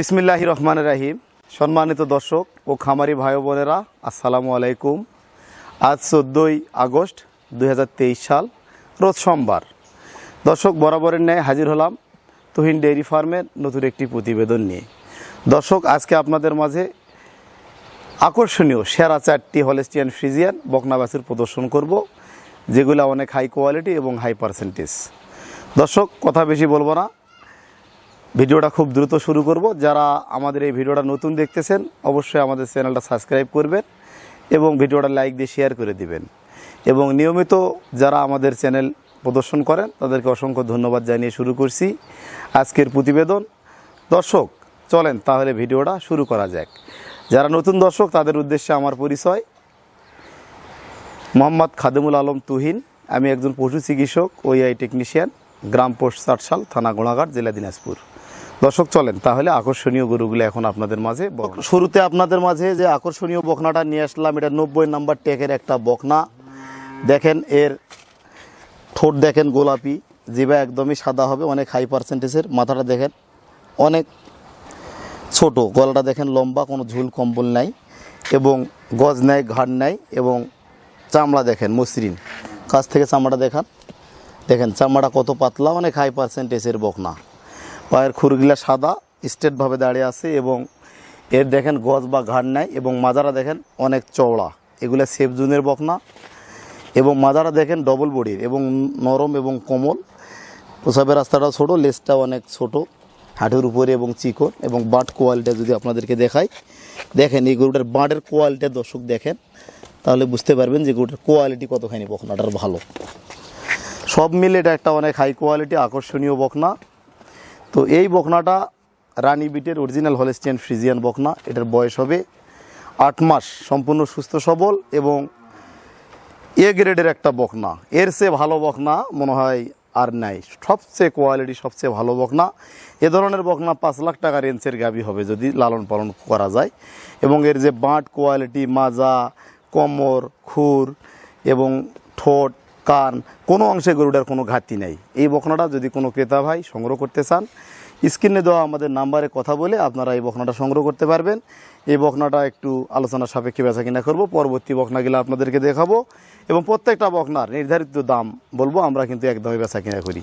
বিসমিল্লাহি রহমান রাহিম। সম্মানিত দর্শক ও খামারি ভাই বোনেরা, আসসালামু আলাইকুম। আজ চোদ্দোই আগস্ট দু হাজার তেইশ সাল, রোজ সোমবার। দর্শক, বরাবরের ন্যায় হাজির হলাম তুহিন ডেইরি ফার্মের নতুন একটি প্রতিবেদন নিয়ে। দর্শক, আজকে আপনাদের মাঝে আকর্ষণীয় সেরা চারটি হলেস্টিয়ান ফ্রিজিয়ান বকনাবাসের প্রদর্শন করব, যেগুলো অনেক হাই কোয়ালিটি এবং হাই পার্সেন্টেজ দর্শক, কথা বেশি বলব না। ভিডিওটা খুব দ্রুত শুরু করব। যারা আমাদের এই ভিডিওটা নতুন দেখতেছেন, অবশ্যই আমাদের চ্যানেলটা সাবস্ক্রাইব করবেন এবং ভিডিওটা লাইক দিয়ে শেয়ার করে দিবেন। এবং নিয়মিত যারা আমাদের চ্যানেল প্রদর্শন করেন, তাদেরকে অসংখ্য ধন্যবাদ জানিয়ে শুরু করছি আজকের প্রতিবেদন। দর্শক, চলেন তাহলে ভিডিওটা শুরু করা যাক। যারা নতুন দর্শক, তাদের উদ্দেশ্যে আমার পরিচয়। মোহাম্মদ খাদেমুল আলম তুহিন, আমি একজন পশু চিকিৎসক ওইআই টেকনিশিয়ান গ্রাম পোস্ট চাটশাল, থানা গোড়াঘাট, জেলা দিনাজপুর। দর্শক, চলেন, তাহলে আকর্ষণীয় গরুগুলো এখন আপনাদের মাঝে শুরুতে আপনাদের মাঝে যে আকর্ষণীয় বকনাটা নিয়ে আসলাম, এটা নব্বই নাম্বার টেকের একটা বকনা। দেখেন, এর ঠোঁট দেখেন গোলাপি জিবা একদমই সাদা হবে, অনেক হাই পার্সেন্টেজের মাথাটা দেখেন অনেক ছোট, গলাটা দেখেন লম্বা, কোনো ঝুল কম্বল নাই এবং গজ নেয় ঘাড় নেয় এবং চামড়া দেখেন মসৃণ। কাছ থেকে চামড়া দেখান। দেখেন, চামড়া কত পাতলা, অনেক হাই পার্সেন্টেজের বকনা। পায়ের খুরগুলা সাদা স্ট্রেটভাবে দাঁড়িয়ে আছে এবং এর দেখেন গজ বা ঘাড় নাই এবং মাজারা দেখেন অনেক চওড়া। এগুলো সেফ জুনের বকনা এবং মাজারা দেখেন ডবল বডির এবং নরম এবং কোমল। প্রসাবের রাস্তাটা ছোটো লেজটা অনেক ছোট, হাঁটুর উপরে এবং চিকন এবং বাট কোয়ালিটি যদি আপনাদেরকে দেখাই, দেখেন এই গরুটার বাঁটের কোয়ালিটি দর্শক দেখেন, তাহলে বুঝতে পারবেন যে গরুটার কোয়ালিটি কতখানি বকনাটার ভালো। সব মিলে এটা একটা অনেক হাই কোয়ালিটি আকর্ষণীয় বকনা। তো এই বকনাটা রানী বিটের অরিজিনাল হলেস্টিয়ান ফ্রিজিয়ান বকনা। এটার বয়স হবে আট মাস, সম্পূর্ণ সুস্থ, সবল এবং এ গ্রেডের একটা বকনা। এর চেয়ে ভালো বকনা মনে হয় আর নাই। সবচেয়ে কোয়ালিটি সবচেয়ে ভালো বকনা। এ ধরনের বকনা পাঁচ লাখ টাকা রেঞ্জের গাবি হবে যদি লালন পালন করা যায়। এবং এর যে বাঁট কোয়ালিটি, মাজা, কোমর, খুর এবং ঠোঁট কান কোনো অংশে গরুটার কোনো ঘাটতি নেই। এই বকনাটা যদি কোনো ক্রেতা ভাই সংগ্রহ করতে চান স্ক্রিনে দেওয়া আমাদের নাম্বারে কথা বলে আপনারা এই বকনাটা সংগ্রহ করতে পারবেন। এই বকনাটা একটু আলোচনা সাপেক্ষে বেচা কিনা করব পরবর্তী বকনাগুলো আপনাদেরকে দেখাবো। এবং প্রত্যেকটা বকনার নির্ধারিত দাম বলব আমরা কিন্তু একদমই বেচা কিনা করি।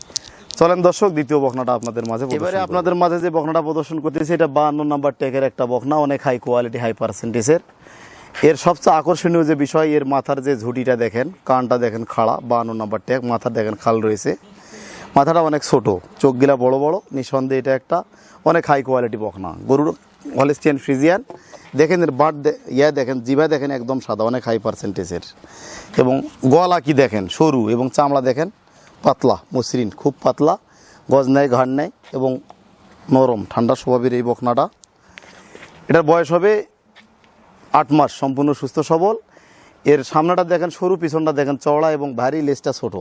চলেন দর্শক দ্বিতীয় বকনাটা আপনাদের মাঝে এবারে আপনাদের মাঝে যে বকনাটা প্রদর্শন করতেছি এটা বাহান্ন নাম্বার টেকের একটা বকনা অনেক হাই কোয়ালিটি হাই পার্সেন্টেজের এর সবচেয়ে আকর্ষণীয় যে বিষয়, এর মাথার যে ঝুঁটিটা দেখেন, কানটা দেখেন খাড়া, বাহান্ন নাম্বার ট্যাগ, মাথার দেখেন খাল রয়েছে। মাথাটা অনেক ছোট, চোখগুলা বড় বড়, নিঃসন্দেহে এটা একটা অনেক হাই কোয়ালিটি বকনা। গরুর হলেস্টিয়ান ফ্রিজিয়ান দেখেন এর বাট ইয়া দেখেন, জিভা দেখেন একদম সাদা, অনেক হাই পার্সেন্টেজের এবং গলা কি দেখেন, সরু এবং চামড়া দেখেন, পাতলা, মসৃণ, খুব পাতলা, গজ নেয় ঘাড় নেয় এবং নরম, ঠান্ডা স্বভাবের এই বকনাটা। এটার বয়স হবে আট মাস সম্পূর্ণ সুস্থ সবল। এর সামনাটা দেখেন, সরু, পিছনটা দেখেন, চওড়া এবং ভারী লেজটা ছোট।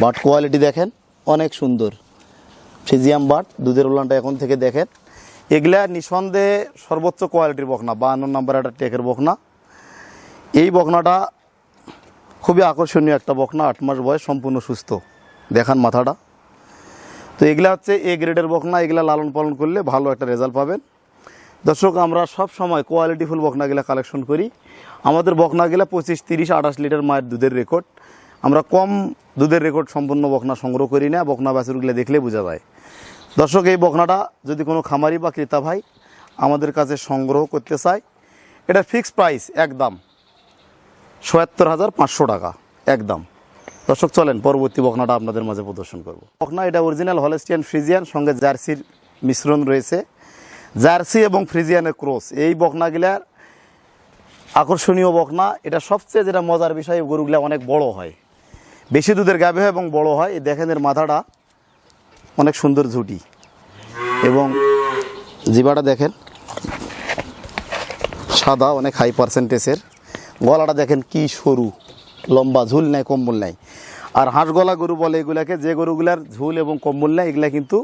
বাট কোয়ালিটি দেখেন, অনেক সুন্দর। ফিজিয়াম বাট, দুধের উলানটা এখন থেকে দেখেন। এগুলা নিঃসন্দেহে সর্বোচ্চ কোয়ালিটির বকনা, বাহান্ন নাম্বার একটা টেকের বকনা। এই বকনাটা খুবই আকর্ষণীয় একটা বকনা, আট মাস বয়স, সম্পূর্ণ সুস্থ। দেখান মাথাটা। তো এগুলা হচ্ছে এ গ্রেডের বকনা, এগুলা লালন পালন করলে ভালো একটা রেজাল্ট পাবেন। দর্শক, আমরা সব সময় কোয়ালিটিফুল বকনাগুলা কালেকশন করি। আমাদের বকনাগুলা পঁচিশ, তিরিশ, আঠাশ লিটার মায়ের দুধের রেকর্ড আমরা কম দুধের রেকর্ড সম্পূর্ণ বকনা সংগ্রহ করি না, বকনা বাছুরগুলো দেখলে বোঝা যায়। দর্শক, এই বকনাটা যদি কোনো খামারি বা ক্রেতা ভাই আমাদের কাছে সংগ্রহ করতে চায়, এটা ফিক্সড প্রাইস একদম। সয়াত্তর হাজার পাঁচশো টাকা, একদম। দর্শক, চলেন পরবর্তী বকনাটা আপনাদের মাঝে প্রদর্শন করব। বকনা এটা অরিজিনাল হলেস্টিয়ান ফ্রিজিয়ান সঙ্গে জার্সির মিশ্রণ রয়েছে। জার্সি এবং ফ্রিজিয়ানের ক্রস। এই বকনাগুলার আকর্ষণীয় বকনা, এটা সবচেয়ে যেটা মজার বিষয়, গরুগুলা অনেক বড় হয়। বেশি দুধের গাবে হয় এবং বড় হয়। এই দেখেন এর মাথাটা অনেক সুন্দর ঝুটি। এবং জিবাটা দেখেন, সাদা, অনেক হাই পার্সেন্টেজের গলাটা দেখেন কি সরু, লম্বা, ঝুল নাই, কম্বল নাই। আর হাঁস গলা গরু বলে এগুলাকে, যে গরুগুলার ঝুল এবং কম্বল নাই, এগুলা কিন্তু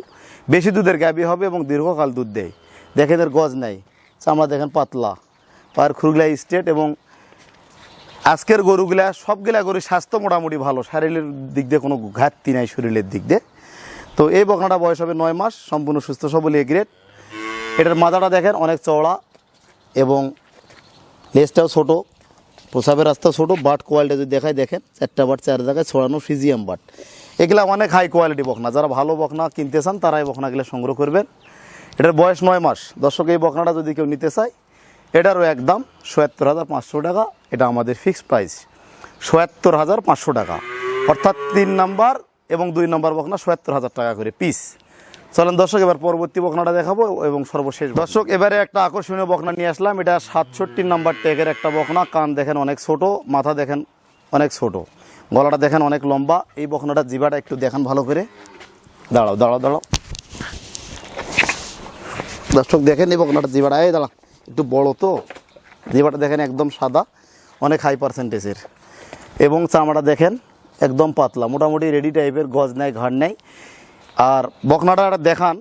বেশি দুধের গাবি হবে এবং দীর্ঘকাল দুধ দেয়। দেখেন এর গজ নাই। চামড়া দেখেন পাতলা। পায়ের খুরগুলা স্ট্রেট এবং আজকের গরুগুলা সবগুলা গরু স্বাস্থ্য মোটামুটি ভালো। শারীরের দিক দিয়ে কোনো ঘাটতি নাই শরীরের দিক দিয়ে। তো এই বকনাটা বয়স হবে নয় মাস, সম্পূর্ণ সুস্থ, সবল, এ গ্রেড এটার মাথাটা দেখেন অনেক চওড়া এবং লেজটাও ছোট, প্রসাবের রাস্তা ছোট বাট কোয়ালিটি যদি দেখায় দেখেন চারটা বাট চার জায়গায় ছড়ানো ফিজিয়াম বাট এগুলা অনেক হাই কোয়ালিটি বকনা। যারা ভালো বকনা কিনতে চান তারা এই বকনাগুলো সংগ্রহ করবেন। এটার বয়স নয় মাস। দর্শক, এই বকনাটা যদি কেউ নিতে চায়, এটারও একদম সোয়াত্তর হাজার পাঁচশো টাকা। এটা আমাদের ফিক্সড প্রাইস সোয়াত্তর হাজার পাঁচশো টাকা। অর্থাৎ তিন নাম্বার এবং দুই নাম্বার বকনা সোয়াত্তর হাজার টাকা করে পিস চলেন দর্শক, এবার পরবর্তী বকনাটা দেখাবো এবং সর্বশেষ দর্শক, এবারে একটা আকর্ষণীয় বকনা নিয়ে আসলাম। এটা সাতষট্টি নাম্বার ট্যাগের একটা বকনা। কান দেখেন অনেক ছোট, মাথা দেখেন অনেক ছোট। গলাটা দেখেন অনেক লম্বা। এই বকনাটা জিবাটা একটু দেখেন ভালো করে। দাঁড়াও দাঁড়াও দাঁড়াও। দর্শক দেখেন এই বকনাটা জিবাটা এই দাঁড়া, একটু বড় তো। জিবাটা দেখেন একদম সাদা, অনেক হাই পার্সেন্টেজের এবং চামড়া দেখেন একদম পাতলা, মোটামুটি রেডি টাইপের গজ নেয় ঘাড় নেয় আর বকনাটা দেখান,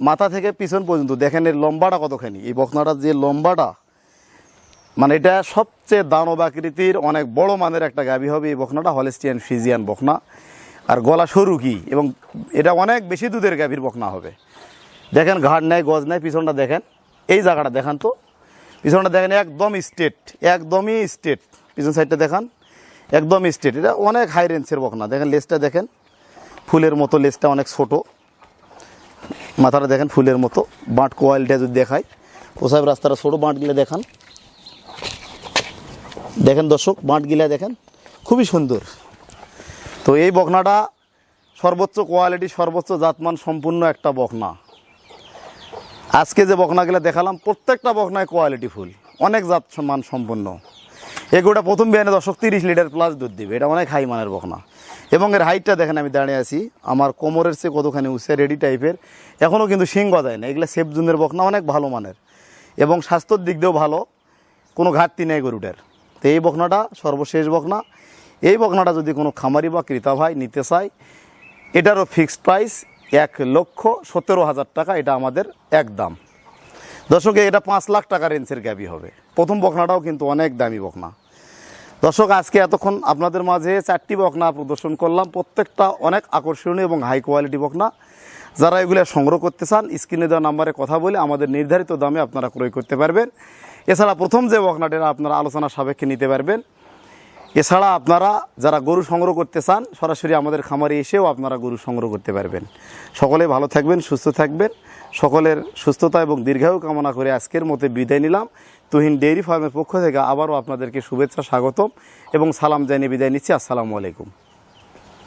মাথা থেকে পিছন পর্যন্ত, দেখেন এর লম্বাটা কতখানি। এই বকনাটার যে লম্বাটা মানে এটা সবচেয়ে দানব আকৃতির অনেক বড় মানের একটা গাভী হবে এই বকনাটা হলেস্টিয়ান ফিজিয়ান বকনা। আর গলা সরু কি? এবং এটা অনেক বেশি দুধের গাভীর বকনা হবে। দেখেন ঘাড় নেয় গজ নেয় পিছনটা দেখেন। এই জায়গাটা দেখান তো। পিছনটা দেখেন, একদম স্টেট একদমই স্টেট পিছন সাইডটা দেখান, একদম স্টেট এটা অনেক হাই রেঞ্জের বকনা। দেখেন লেসটা দেখেন, ফুলের মতো লেসটা অনেক ছোট। মাথাটা দেখেন ফুলের মতো। বাঁট কোয়ালিটা যদি দেখায় প্রসাব রাস্তাটা ছোটো বাঁটগুলো দেখান। দেখেন দর্শক, বাঁটগিলা দেখেন, খুবই সুন্দর। তো এই বকনাটা সর্বোচ্চ কোয়ালিটি সর্বোচ্চ জাতমান সম্পূর্ণ একটা বকনা। আজকে যে বকনাগুলো দেখালাম, প্রত্যেকটা বকনায় কোয়ালিটি ফুল। অনেক জাত মান সম্পন্ন। এগুলোটা প্রথম বিয়ানে দশক তিরিশ লিটার প্লাস দুধ দিবে। এটা অনেক হাই মানের বকনা। এবং এর হাইটটা দেখেন, আমি দাঁড়িয়ে আছি। আমার কোমরের চেয়ে কতখানি উঁচে রেডি টাইপের এখনও কিন্তু সিং গজায় না। এগুলো সেফ জুনের বকনা অনেক ভালো মানের। এবং স্বাস্থ্যর দিক দিয়েও ভালো। কোনো ঘাটতি নেই গরুটার। তো এই বকনাটা সর্বশেষ বকনা। এই বকনাটা যদি কোনো খামারি বা ক্রেতা ভাই নিতে চায়, এটারও ফিক্সড প্রাইস এক লক্ষ সতেরো হাজার টাকা এটা আমাদের এক দাম। দর্শক, এটা পাঁচ লাখ টাকা রেঞ্জের গ্যাবি হবে। প্রথম বকনাটাও কিন্তু অনেক দামি বকনা। দর্শক, আজকে এতক্ষণ আপনাদের মাঝে চারটি বকনা প্রদর্শন করলাম। প্রত্যেকটা অনেক আকর্ষণীয় এবং হাই কোয়ালিটি বকনা। যারা এগুলো সংগ্রহ করতে চান, স্ক্রিনে দেওয়া নাম্বারে কথা বলে আমাদের নির্ধারিত দামে আপনারা ক্রয় করতে পারবেন। এছাড়া প্রথম যে বকনাটা আপনারা আলোচনা সাপেক্ষে নিতে পারবেন এছাড়া আপনারা যারা গরু সংগ্রহ করতে চান, সরাসরি আমাদের খামারে এসেও আপনারা গরু সংগ্রহ করতে পারবেন। সকলে ভালো থাকবেন, সুস্থ থাকবেন। সকলের সুস্থতা এবং দীর্ঘায়ু কামনা করে আজকের মতে বিদায় নিলাম। তুহিন ডেইরি ফার্মের পক্ষ থেকে আবারও আপনাদেরকে শুভেচ্ছা, স্বাগতম এবং সালাম জানিয়ে বিদায় নিচ্ছি। আসসালামু আলাইকুম।